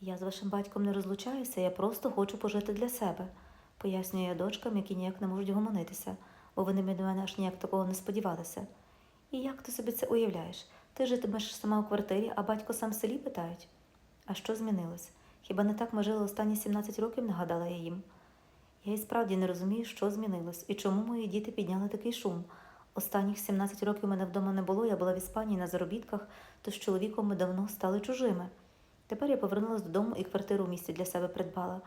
Я з вашим батьком не розлучаюся, я просто хочу пожити для себе, пояснює дочкам, які ніяк не можуть гомонитися, бо вони від мене аж ніяк такого не сподівалися. І як ти собі це уявляєш? Ти житимеш сама у квартирі, а батько сам в селі питають? А що змінилось? Хіба не так ми жили останні 17 років, нагадала я їм. Я і справді не розумію, що змінилось і чому мої діти підняли такий шум. Останніх 17 років мене вдома не було, я була в Іспанії на заробітках, то з чоловіком ми давно стали чужими. Тепер я повернулася додому і квартиру в місті для себе придбала,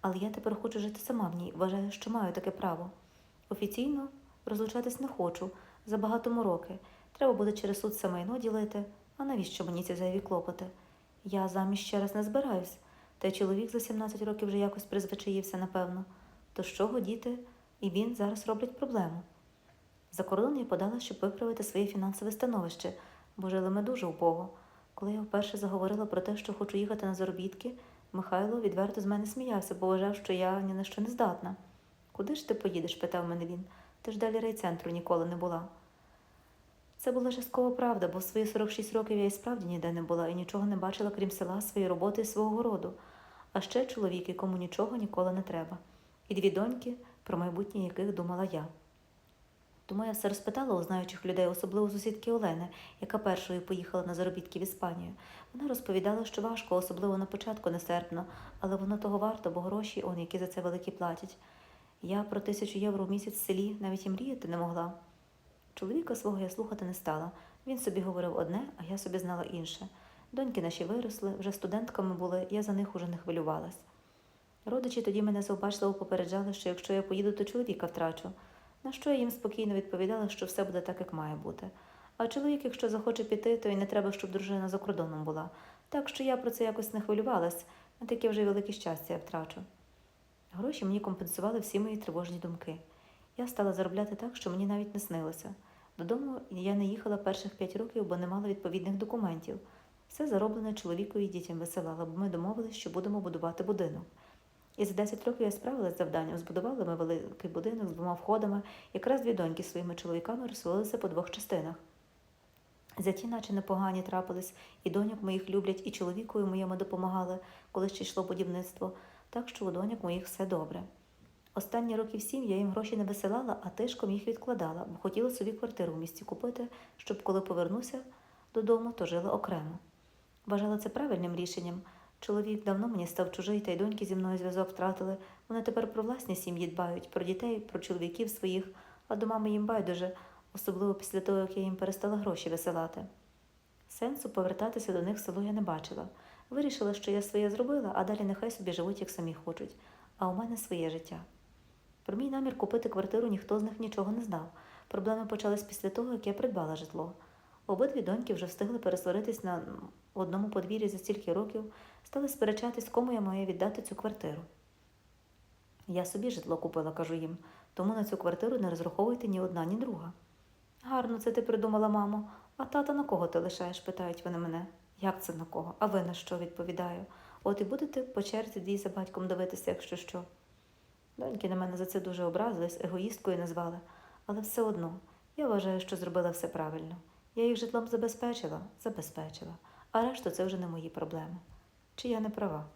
але я тепер хочу жити сама в ній, вважаю, що маю таке право. Офіційно розлучатись не хочу, забагато мороки. Треба буде через суд все майно ділити, а навіщо мені ці зайві клопоти? Я заміж ще раз не збираюсь, та й чоловік за 17 років вже якось призвичаївся, напевно. То з чого діти і він зараз роблять проблему? За кордон я подала, щоб виправити своє фінансове становище, бо жили ми дуже убого. Коли я вперше заговорила про те, що хочу їхати на заробітки, Михайло відверто з мене сміявся, бо вважав, що я ні на що не здатна. Куди ж ти поїдеш? питав мене він. Ти ж далі райцентру ніколи не була. Це була часткова правда, бо в свої 46 років я і справді ніде не була і нічого не бачила, крім села, своєї роботи і свого роду. А ще чоловік, якому нічого ніколи не треба. І дві доньки, про майбутнє яких думала я. Тому я все розпитала у знаючих людей, особливо сусідки Олени, яка першою поїхала на заробітки в Іспанію. Вона розповідала, що важко, особливо на початку нестерпно, але воно того варто, бо гроші, он, які за це великі платять. Я про тисячу євро в місяць в селі навіть і мріяти не могла. Чоловіка свого я слухати не стала. Він собі говорив одне, а я собі знала інше. Доньки наші виросли, вже студентками були, я за них уже не хвилювалась. Родичі тоді мене заобачливо попереджали, що якщо я поїду, то чоловіка втрачу. На що я їм спокійно відповідала, що все буде так, як має бути. А чоловік, якщо захоче піти, то й не треба, щоб дружина за кордоном була. Так що я про це якось не хвилювалась, на таке вже велике щастя я втрачу. Гроші мені компенсували всі мої тривожні думки. Я стала заробляти так, що мені навіть не снилося. Додому я не їхала перших п'ять років, бо не мала відповідних документів. Все зароблене чоловікові і дітям висилала, бо ми домовились, що будемо будувати будинок. І за 10 років я справилася з завданням. Збудували ми великий будинок з двома входами. Якраз дві доньки своїми чоловіками розселилися по двох частинах. Зяті наче непогані трапились, і доньок моїх люблять, і чоловікові моєму допомагали, коли ще йшло будівництво, так що у доньок моїх все добре. Останні років сім я їм гроші не висилала, а тишком їх відкладала, бо хотіла собі квартиру в місті купити, щоб коли повернуся додому, то жила окремо. Вважала це правильним рішенням. Чоловік давно мені став чужий, та й доньки зі мною зв'язок втратили. Вони тепер про власні сім'ї дбають, про дітей, про чоловіків своїх, а до мами їм байдуже, особливо після того, як я їм перестала гроші висилати. Сенсу повертатися до них в село я не бачила. Вирішила, що я своє зробила, а далі нехай собі живуть, як самі хочуть, а у мене своє життя. Про мій намір купити квартиру ніхто з них нічого не знав. Проблеми почались після того, як я придбала житло. Обидві доньки вже встигли пересваритись на одному подвір'ї за стільки років, стали сперечатись, кому я маю віддати цю квартиру. Я собі житло купила, кажу їм, тому на цю квартиру не розраховуйте ні одна, ні друга. Гарно це ти придумала, мамо. А тата на кого ти лишаєш? питають вони мене. Як це на кого? А ви на що? відповідаю. От і будете по черзі дві за батьком дивитися, якщо що. Доньки на мене за це дуже образились, егоїсткою назвали, але все одно я вважаю, що зробила все правильно. Я їх житлом забезпечила, забезпечила, а решту це вже не мої проблеми. Чи я не права?